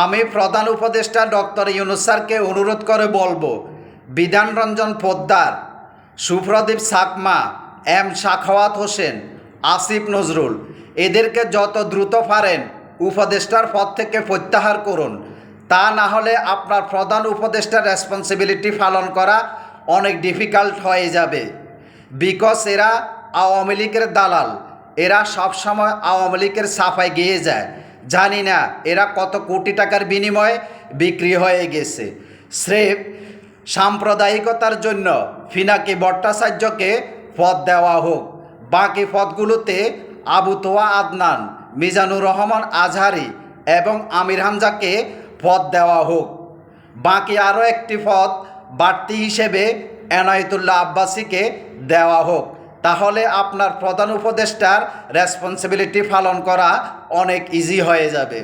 আমি প্রধান উপদেষ্টা ডক্টর ইউনুস স্যারকে অনুরোধ করে বলব বিধানরঞ্জন পোদ্দার, সুপ্রদীপ সাকমা, এম শাখাওয়াত হোসেন, আসিফ নজরুল, এদেরকে যত দ্রুত পারেন উপদেষ্টার পদ থেকে প্রত্যাহার করুন। তা না হলে আপনার প্রধান উপদেষ্টার রেসপন্সিবিলিটি পালন করা অনেক ডিফিকাল্ট হয়ে যাবে। বিকজ এরা আওয়ামী লীগের দালাল, এরা সবসময় আওয়ামী লীগের সাফায় গিয়ে যায়। জানি না, এরা কত কোটি টাকার বিনিময়ে বিক্রি হয়ে গেছে। স্রেফ সাম্প্রদায়িকতার জন্য ফিনাকি ভট্টাচার্যকে পদ দেওয়া হোক। বাকি পদগুলোতে আবু তোয়া আদনান, মিজানুর রহমান আজহারি এবং আমির হামজাকে পদ দেওয়া হোক। বাকি আরও একটি পদ বাড়তি হিসেবে এনায়েতুল্লাহ আব্বাসীকে দেওয়া হোক। তাহলে আপনার প্রধান উপদেষ্টার রেসপন্সিবিলিটি পালন করা অনেক ইজি হয়ে যাবে।